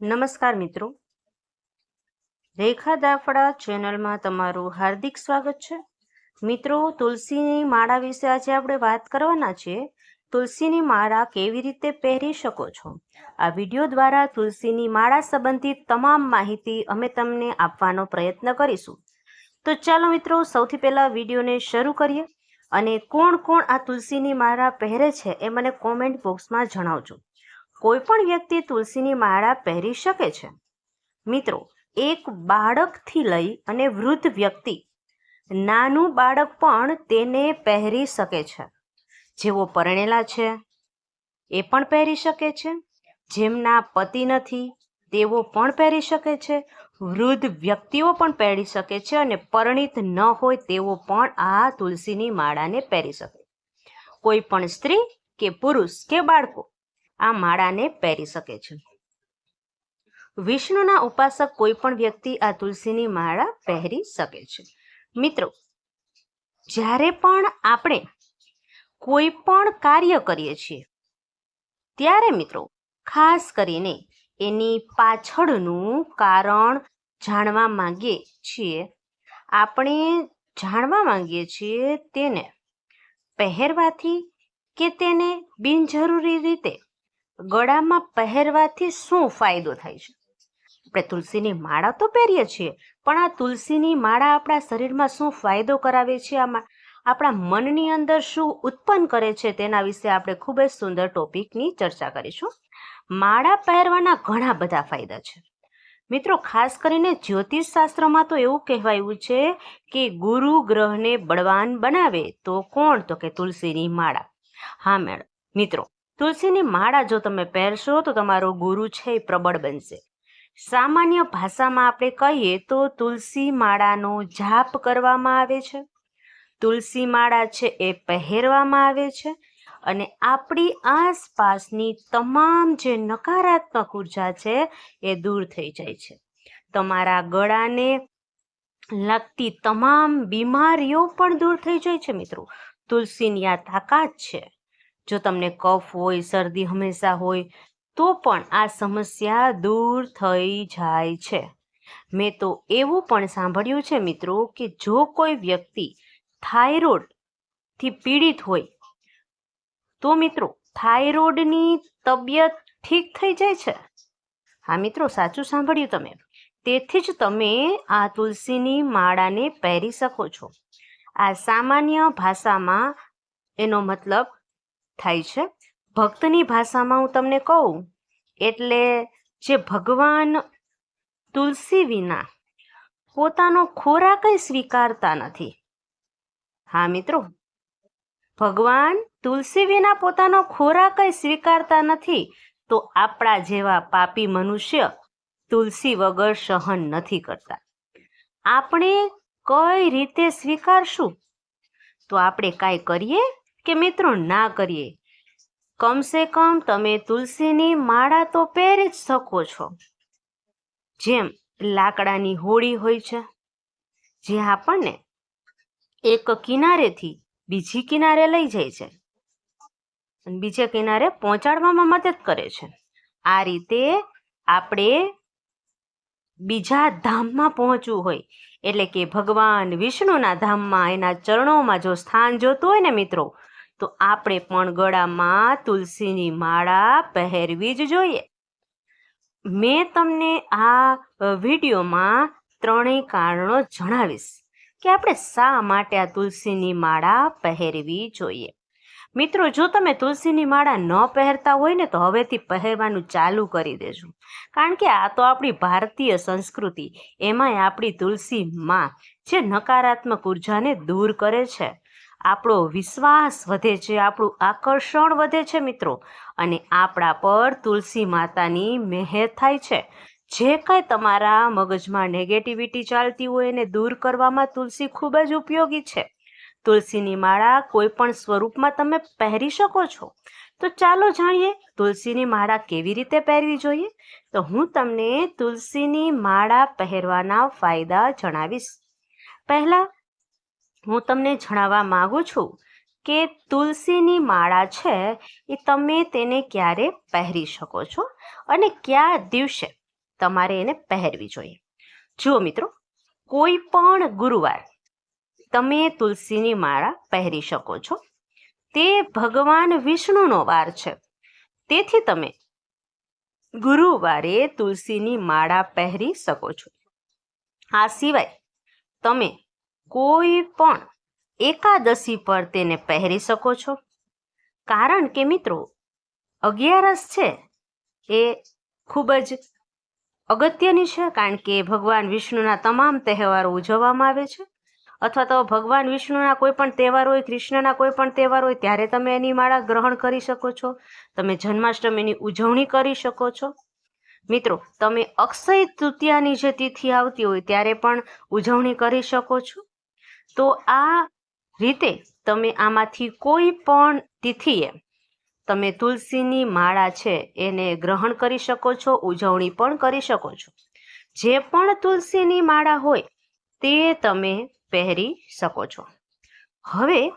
નમસ્કાર મિત્રો. રેખા દાફડા ચેનલમાં તમારું હાર્દિક સ્વાગત છે. મિત્રો, તુલસીની માળા વિશે આજે આપણે વાત કરવાના છીએ તુલસીની માળા કેવી રીતે પહેરી શકો છો? આ વીડિયો દ્વારા તુલસીની માળા સંબંધિત તમામ માહિતી અમે તમને આપવાનો પ્રયત્ન કરીશું. તો ચાલો મિત્રો, સૌથી પહેલાં વિડીયોને શરૂ કરીએ. અને કોણ કોણ આ તુલસીની માળા પહેરે છે એ મને કોમેન્ટ બોક્સમાં જણાવજો. કોઈ પણ વ્યક્તિ તુલસીની માળા પહેરી શકે છે? મિત્રો, એક બાળકથી લઈ અને વૃદ્ધ વ્યક્તિ, નાનું બાળક પણ તેને પહેરી શકે છે. જેઓ પરણેલા છે, એ પણ પહેરી શકે છે. જેમના પતિ નથી, તેઓ પણ પહેરી શકે છે. વૃદ્ધ વ્યક્તિઓ પણ પહેરી શકે છે અને પરણિત ન હોય તેઓ પણ આ તુલસીની માળાને પહેરી શકે. કોઈ પણ સ્ત્રી કે પુરુષ કે બાળકો આ માળાને પહેરી શકે છે. વિષ્ણુના ઉપાસક કોઈ પણ વ્યક્તિ આ તુલસીની માળા પહેરી શકે છે. મિત્રો, જ્યારે પણ આપણે કોઈ પણ કાર્ય કરીએ છીએ, ત્યારે મિત્રો, ખાસ કરીને એની પાછળનું કારણ જાણવા માંગીએ છીએ, આપણે જાણવા માંગીએ છીએ તેને પહેરવાથી કે તેને બિનજરૂરી રીતે ગળામાં પહેરવાથી શું ફાયદો થાય છે? આપણે તુલસીની માળા તો પહેરીએ છીએ, પણ આ તુલસીની માળા આપણા શરીરમાં શું ફાયદો કરાવે છે? આમાં આપણા મનની અંદર શું ઉત્પન્ન કરે છે? તેના વિશે આપણે ખૂબ જ સુંદર ટોપિકની ચર્ચા કરીશું. માળા પહેરવાના ઘણા બધા ફાયદા છે. મિત્રો, ખાસ કરીને જ્યોતિષ શાસ્ત્રમાં તો એવું કહેવાયું છે કે ગુરુ ગ્રહને બળવાન બનાવે તો કોણ? તો કે તુલસીની માળા. હા, મેડમ. મિત્રો તુલસીની માળા જો તમે પહેરશો તો તમારો ગુરુ છે એ પ્રબળ બનશે. સામાન્ય ભાષામાં આપણે કહીએ તો તુલસી માળાનો જાપ કરવામાં આવે છે. તુલસી માળા છે એ પહેરવામાં આવે છે અને આપણી આસપાસની તમામ જે નકારાત્મક ઊર્જા છે એ દૂર થઈ જાય છે. તમારા ગળાને લાગતી તમામ બીમારીઓ પણ દૂર થઈ જાય છે મિત્રો. તુલસીની આ તાકાત છે. જો તમને કફ હોય, શરદી હંમેશા હોય, તો પણ આ સમસ્યા દૂર થઈ જાય છે. મેં તો એવું પણ સાંભળ્યું છે મિત્રો કે જો કોઈ વ્યક્તિ થાઇરોઇડથી પીડિત હોય, તો મિત્રો થાઇરોઇડની તબિયત ઠીક થઈ જાય છે. હા મિત્રો, સાચું સાંભળ્યું તમે. તેથી જ તમે આ તુલસીની માળાને પહેરી શકો છો. આ સામાન્ય ભાષામાં એનો મતલબ થાય છે? ભક્તની ભાષામાં હું તમને કહું, એટલે જે ભગવાન તુલસી વિના પોતાનો ખોરાક સ્વીકારતા નથી. હા, મિત્રો? ભગવાન તુલસી વિના પોતાનો ખોરાક સ્વીકારતા નથી, તો આપણા જેવા પાપી મનુષ્ય તુલસી વગર સહન નથી કરતા. આપણે કઈ રીતે સ્વીકારશું? તો આપણે કાંઈ કરીએ? કે મિત્રો ના કરીએ? કમસે કમ તમે તુલસીની માળા તો પહેરી જ શકો છો. જેમ લાકડાની હોળી હોય છે. જે આપણને એક કિનારેથી બીજી કિનારે લઈ જાય છે. અને બીજે કિનારે પહોંચાડવામાં મદદ કરે છે. આ રીતે આપણે બીજા ધામમાં પહોંચવું હોય. એટલે કે ભગવાન વિષ્ણુના ધામમાં એના ચરણોમાં જો સ્થાન જોતું હોય ને મિત્રો તો આપણે પણ ગળામાં તુલસીની માળા પહેરવી જ જોઈએ. મેં તમને આ વિડીયોમાં ત્રણેય કારણો જણાવીશ કે આપણે શા માટે આ તુલસીની માળા પહેરવી જોઈએ. મિત્રો, જો તમે તુલસીની માળા ન પહેરતા હોય ને તો હવેથી પહેરવાનું ચાલુ કરી દેજો. કારણ કે આ તો આપણી ભારતીય સંસ્કૃતિ, એમાંય આપણી તુલસી માં જે નકારાત્મક ઉર્જાને દૂર કરે છે. આપણો વિશ્વાસ વધે છે, આપણું આકર્ષણ વધે છે મિત્રો. અને આપણા પર તુલસી માતાની મહેર થાય છે. જે કાંઈ તમારા મગજમાં નેગેટિવિટી ચાલતી હોય એને દૂર કરવામાં તુલસી ખૂબ જ ઉપયોગી છે. તુલસીની માળા કોઈ પણ સ્વરૂપમાં તમે પહેરી શકો છો. તો ચાલો જાણીએ તુલસીની માળા કેવી રીતે પહેરવી જોઈએ? તો હું તમને તુલસીની માળા પહેરવાના ફાયદા જણાવીશ. પહેલાં હું તમને જણાવવા માગું છું કે તુલસીની માળા છે એ તમે તેને ક્યારે પહેરી શકો છો અને કયા દિવસે તમારે એને પહેરવી જોઈએ. જુઓ મિત્રો, કોઈ પણ ગુરુવાર તમે તુલસીની માળા પહેરી શકો છો. તે ભગવાન વિષ્ણુનો વાર છે. તેથી તમે ગુરુવારે તુલસીની માળા પહેરી શકો છો. આ સિવાય તમે કોઈ પણ એકાદશી પર તેને પહેરી શકો છો. કારણ કે મિત્રો, અગિયારસ છે એ ખૂબ જ અગત્યની છે, કારણ કે ભગવાન વિષ્ણુના તમામ તહેવારો ઉજવવામાં આવે છે. અથવા તો ભગવાન વિષ્ણુના કોઈ પણ તહેવાર હોય, કૃષ્ણના કોઈ પણ તહેવાર હોય, ત્યારે તમે એની માળા ગ્રહણ કરી શકો છો. તમે જન્માષ્ટમીની ઉજવણી કરી શકો છો. મિત્રો, તમે અક્ષય તૃતીયાની જે તિથિ આવતી હોય, ત્યારે પણ ઉજવણી કરી શકો છો. તો આ રીતે તમે આમાંથી કોઈ પણ તિથિએ તમે તુલસીની માળા છે એને ગ્રહણ કરી શકો છો, ઉજવણી પણ કરી શકો છો. જે પણ તુલસીની માળા હોય તે તમે પહેરી શકો છો. હવે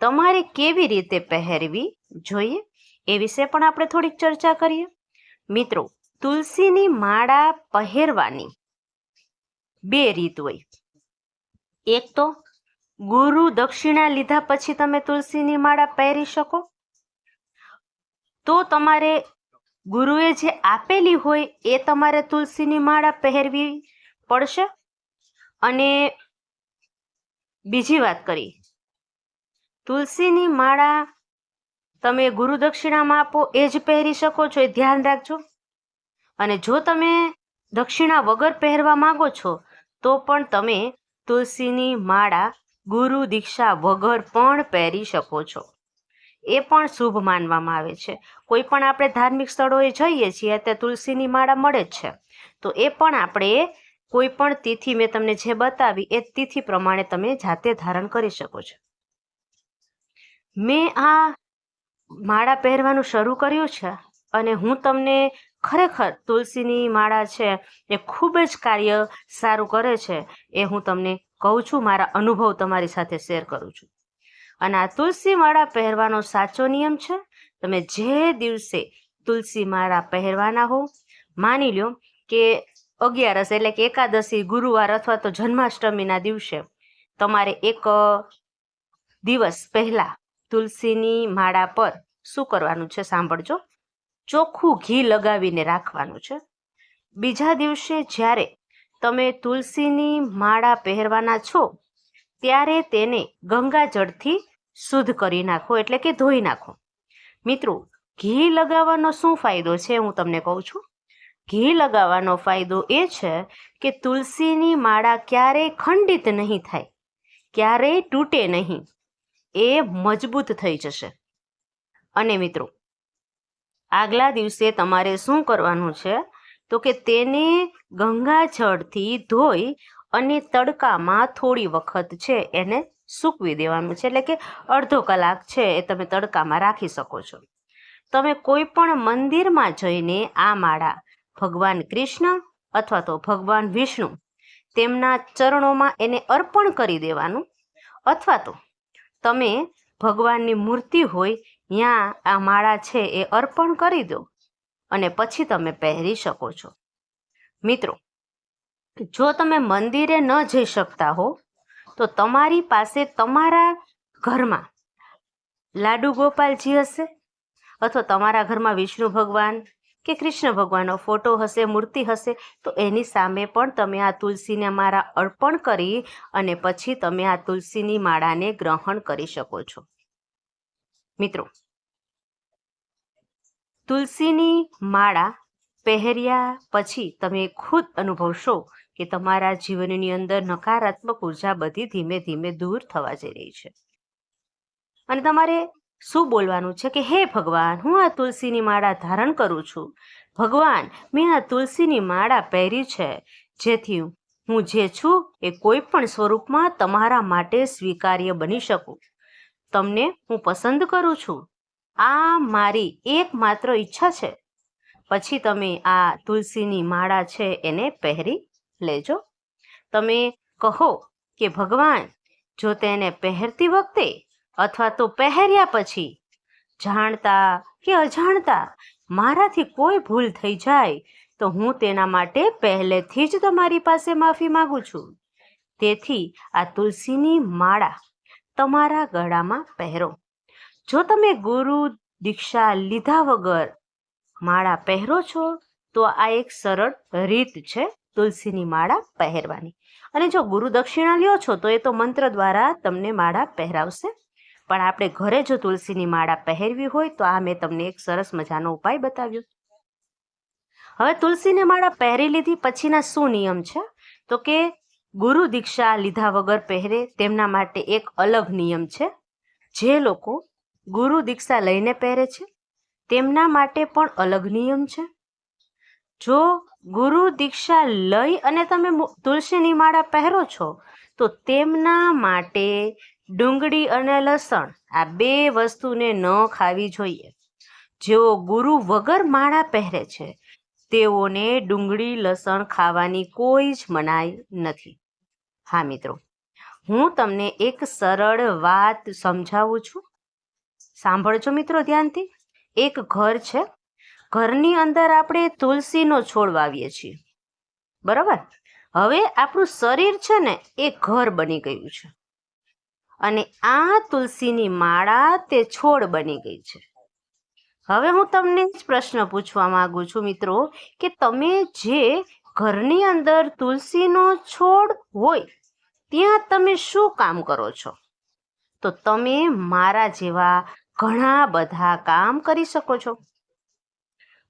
તમારે કેવી રીતે પહેરવી જોઈએ એ વિશે પણ આપણે થોડીક ચર્ચા કરીએ. મિત્રો, તુલસીની માળા પહેરવાની બે રીત હોય. એક તો ગુરુ દક્ષિણા લીધા પછી તમે તુલસીની માળા પહેરી શકો? તો તમારે ગુરુએ જે આપેલી હોય એ તમારે તુલસીની માળા પહેરવી પડશે? અને બીજી વાત કરી. તુલસીની માળા તમે ગુરુ દક્ષિણામાં આપો એ જ પહેરી શકો છો, એ ધ્યાન રાખજો. અને જો તમે દક્ષિણા વગર પહેરવા માંગો છો, તો પણ તમે તુલસીની માળા ગુરુ દીક્ષા વગર પણ પહેરી શકો છો. એ પણ શુભ માનવામાં આવે છે. કોઈ પણ આપણે ધાર્મિક સ્થળોએ જઈએ છીએ, ત્યાં તુલસીની માળા મળે જ છે. તો એ પણ આપણે કોઈ પણ તિથિ મેં તમને જે બતાવી, એ તિથિ પ્રમાણે તમે જાતે ધારણ કરી શકો છો. મેં આ માળા પહેરવાનું શરૂ કર્યું છે અને હું તમને ખરેખર તુલસીની માળા છે, એ ખૂબ જ કાર્ય સારું કરે છે, એ હું તમને કહું છું, મારા અનુભવ તમારી સાથે શેર કરું છું. અને આ તુલસી માળા પહેરવાનો સાચો નિયમ છે, તમે જે દિવસે તુલસી માળા પહેરવાના હો માની લો કે અગિયારસ એટલે કે એકાદશી, ગુરુવાર અથવા તો જન્માષ્ટમીના દિવસે તમારે એક દિવસ પહેલા તુલસીની માળા પર શું કરવાનું છે સાંભળજો? ચોખ્ખું ઘી લગાવીને રાખવાનું છે. બીજા દિવસે જ્યારે તમે તુલસીની માળા પહેરવાના છો, ત્યારે તેને ગંગાજળથી શુદ્ધ કરી નાખો, એટલે કે ધોઈ નાખો. મિત્રો, ઘી લગાવવાનો શું ફાયદો છે હું તમને કહું છું? ઘી લગાવવાનો ફાયદો એ છે કે તુલસીની માળા ક્યારેય ખંડિત નહીં થાય, ક્યારેય તૂટે નહીં, એ મજબૂત થઈ જશે. અને મિત્રો, આગલા દિવસે તમારે શું કરવાનું છે? તો કે તેને ગંગાજળથી ધોઈ અને તડકામાં થોડી વખત છે એને સૂકવી દેવાનું છે. એટલે કે અડધો કલાક છે એ તમે તડકામાં રાખી શકો છો. તમે કોઈ પણ મંદિરમાં જઈને આ માળા ભગવાન કૃષ્ણ અથવા તો ભગવાન વિષ્ણુ તેમના ચરણોમાં એને અર્પણ કરી દેવાનું અથવા તો તમે ભગવાનની મૂર્તિ હોય ત્યાં આ માળા છે એ અર્પણ કરી દો. અને પછી તમે પહેરી શકો છો. મિત્રો, જો તમે મંદિરે ન જઈ શકતા હો, તો તમારી પાસે તમારા ઘરમાં લાડુ ગોપાલજી હશે? અથવા તમારા ઘરમાં વિષ્ણુ ભગવાન કે કૃષ્ણ ભગવાનનો ફોટો હશે, મૂર્તિ હશે, તો એની સામે પણ તમે આ તુલસીને માળા અર્પણ કરી અને પછી તમે આ તુલસીની માળાને ગ્રહણ કરી શકો છો. મિત્રો તુલસીની માળા પહેર્યા પછી તમે ખુદ અનુભવશો કે તમારા જીવનની અંદર નકારાત્મક ઊર્જા બધી ધીમે ધીમે દૂર થવા જઈ રહી છે. અને તમારે શું બોલવાનું છે કે, હે ભગવાન, હું આ તુલસીની માળા ધારણ કરું છું. ભગવાન, મેં આ તુલસીની માળા પહેરી છે, જેથી હું જે છું એ કોઈ પણ સ્વરૂપમાં તમારા માટે સ્વીકાર્ય બની શકું. તમને હું પસંદ કરું છું. આ મારી એકમાત્ર ઈચ્છા છે. પછી તમે આ તુલસીની માળા છે એને પહેરી લેજો. તમે કહો કે, ભગવાન, જો તેને પહેરતી વખતે અથવા તો પહેર્યા પછી જાણતા કે અજાણતા મારાથી કોઈ ભૂલ થઈ જાય, તો હું તેના માટે પહેલેથી જ તમારી પાસે માફી માગું છું. તેથી આ તુલસીની માળા તમારા ગળામાં પહેરો. જો તમે ગુરુ દીક્ષા લીધા વગર માળા પહેરો છો, તો આ એક સરળ રીત છે તુલસીની માળા પહેરવાની. અને જો ગુરુ દક્ષિણા લ્યો છો, તો એ તો મંત્ર દ્વારા તમને માળા પહેરાવશે. પણ આપણે ઘરે જો તુલસીની માળા પહેરવી હોય, તો આ મેં તમને એક સરસ મજાનો ઉપાય બતાવ્યો. હવે તુલસીની માળા પહેરી લીધી પછીના શું નિયમ છે? તો કે ગુરુ દીક્ષા લીધા વગર પહેરે, તેમના માટે એક અલગ નિયમ છે. જે લોકો ગુરુ દીક્ષા લઈને પહેરે છે? તેમના માટે પણ અલગ નિયમ છે? જો ગુરુ દીક્ષા લઈ અને તમે તુલસીની માળા પહેરો છો, તો તેમના માટે ડુંગળી અને લસણ આ બે વસ્તુને ન ખાવી જોઈએ. જેઓ ગુરુ વગર માળા પહેરે છે, તેઓને ડુંગળી, લસણ ખાવાની કોઈ જ મનાઈ નથી. હા મિત્રો, હું તમને એક સરળ વાત સમજાવું છું. સાંભળજો મિત્રો ધ્યાનથી. એક ઘર છે. ઘરની અંદર આપણે તુલસીનો છોડ વાવીએ છીએ. બરાબર? હવે આપણું શરીર છે ને એ ઘર બની ગયું છે. અને આ તુલસીની માળા તે છોડ બની ગઈ છે. હવે હું તમને જ પ્રશ્ન પૂછવા માંગુ છું મિત્રો કે તમે જે ઘરની અંદર તુલસીનો છોડ હોય, ત્યાં તમે શું કામ કરો છો? તો તમે મારા જેવા ઘણા બધા કામ કરી શકો છો.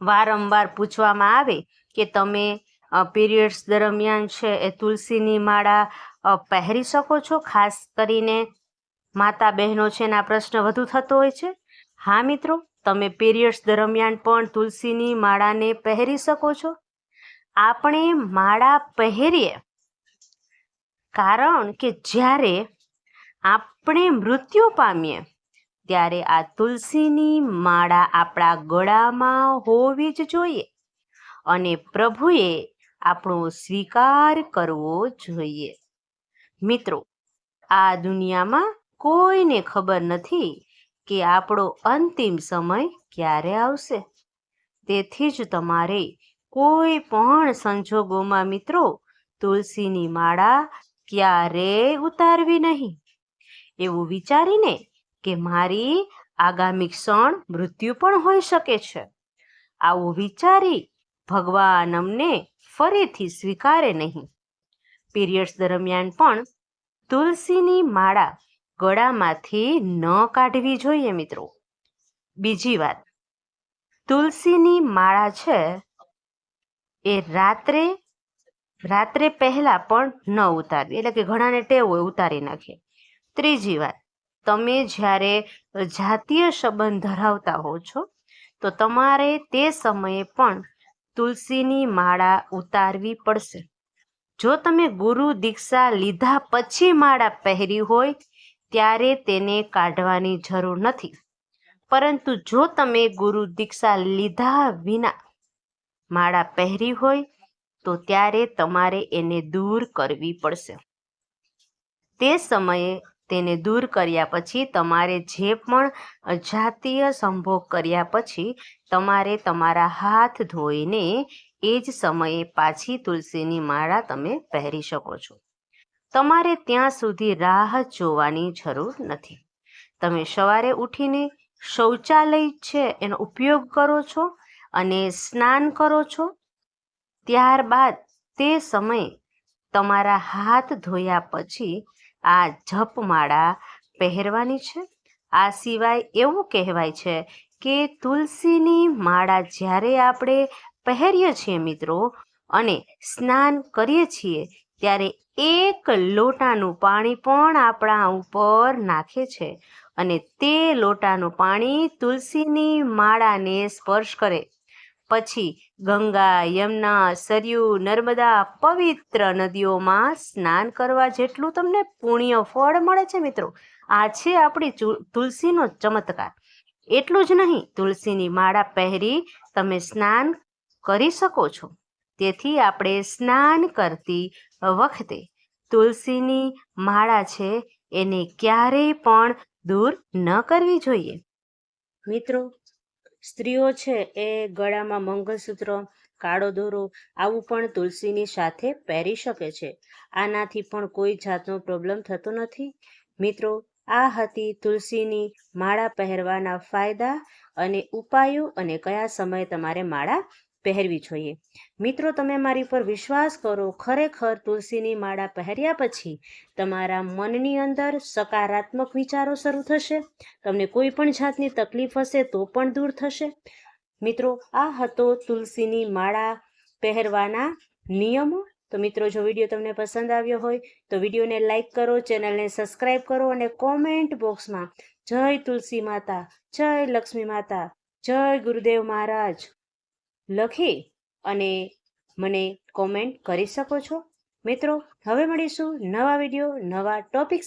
વારંવાર પૂછવામાં આવે કે તમે પીરિયડ્સ દરમિયાન છે એ તુલસીની માળા પહેરી શકો છો? ખાસ કરીને માતા બહેનો છે એના પ્રશ્ન વધુ થતો હોય છે. હા, મિત્રો, તમે પીરિયડ્સ દરમિયાન પણ તુલસીની માળાને પહેરી શકો છો? આપણે માળા પહેરીએ કારણ કે જ્યારે આપણે મૃત્યુ પામીએ ત્યારે આ તુલસીની માળા આપણા ગળામાં હોવી જ જોઈએ અને પ્રભુએ આપણો સ્વીકાર કરવો જોઈએ. મિત્રો, આ દુનિયામાં કોઈને ખબર નથી કે આપણો અંતિમ સમય ક્યારે આવશે. તેથી જ તમારે કોઈ પણ સંજોગોમાં મિત્રો, તુલસીની માળા ક્યારેય ઉતારવી નહીં. એવું વિચારીને કે મારી આગામી ક્ષણ મૃત્યુ પણ હોઈ શકે છે. આવું વિચારી ભગવાન અમને ફરીથી સ્વીકારે નહીં. પીરિયડ્સ દરમિયાન પણ તુલસીની માળા ગળામાંથી ન કાઢવી જોઈએ મિત્રો. બીજી વાત, તુલસીની માળા છે એ રાત્રે રાત્રે પહેલા પણ ન ઉતારવી. એટલે કે ઘણાને ટેવ હોય ઉતારી નાખે. ત્રીજી વાત તમે જ્યારે જાતીય સંબંધ ધરાવતા હો છો, તો તમારે તે સમયે પણ તુલસીની માળા ઉતારવી પડશે. જો તમે ગુરુ દીક્ષા લીધા પછી માળા પહેરી હોય, ત્યારે તેને કાઢવાની જરૂર નથી. પરંતુ જો તમે ગુરુ દીક્ષા લીધા વિના માળા પહેરી હોય, તો ત્યારે તમારે એને દૂર કરવી પડશે. તે સમયે તેને દૂર કર્યા પછી તમારે જે પણ જાતીય સંભોગ કર્યા પછી તમારે તમારા હાથ ધોઈને એ જ સમયે પાછી તુલસીની માળા તમે પહેરી શકો છો. તમારે ત્યાં સુધી રાહ જોવાની જરૂર નથી. તમે સવારે ઉઠીને શૌચાલય છે એનો ઉપયોગ કરો છો અને સ્નાન કરો છો, ત્યારબાદ તે સમયે તમારા હાથ ધોયા પછી આ જપમાળા પહેરવાની છે. આ સિવાય એવું કહેવાય છે કે તુલસીની માળા જ્યારે આપણે પહેરીએ છીએ મિત્રો અને સ્નાન કરીએ છીએ, ત્યારે એક લોટાનું પાણી પણ આપણા ઉપર નાખે છે અને તે લોટાનું પાણી તુલસીની માળાને સ્પર્શ કરે. પછી ગંગા, યમુના, સરયુ, નર્મદા પવિત્ર નદીઓમાં સ્નાન કરવા જેટલું તમને પુણ્ય ફળ મળે છે મિત્રો, આ છે આપણી તુલસીનો ચમત્કાર. એટલું જ નહીં, તુલસીની માળા પહેરી તમે સ્નાન કરી શકો છો. તેથી આપણે સ્નાન કરતી વખતે તુલસીની માળા છે એને ક્યારેય પણ દૂર ન કરવી જોઈએ. મિત્રો સ્ત્રીઓ છે એ ગળામાં મંગળસૂત્ર, કાળો દોરો આવું પણ તુલસીની સાથે પહેરી શકે છે. આનાથી પણ કોઈ જાતનો પ્રોબ્લેમ થતો નથી. મિત્રો, આ હતી તુલસીની માળા પહેરવાના ફાયદા અને ઉપાયો અને કયા સમયે તમારે માળા પહેરવી જોઈએ. મિત્રો, તમે મારી પર વિશ્વાસ કરો, ખરેખર તુલસીની માળા પહેર્યા પછી તમારા મનની અંદર સકારાત્મક વિચારો શરૂ થશે. તમને કોઈ પણ જાતની તકલીફ હશે તો પણ દૂર થશે. મિત્રો, આ હતો તુલસીની માળા પહેરવાના નિયમો. તો મિત્રો, જો વીડિયો તમને પસંદ આવ્યો હોય, તો વિડીયોને લાઇક કરો, ચેનલને સબસ્ક્રાઈબ કરો અને કોમેન્ટ બોક્સમાં જય તુલસી માતા, જય લક્ષ્મી માતા, જય ગુરુદેવ મહારાજ. લખી અને મને કોમેન્ટ કરી શકો છો. મિત્રો હવે મળીશું નવા વીડિયો નવા ટોપિક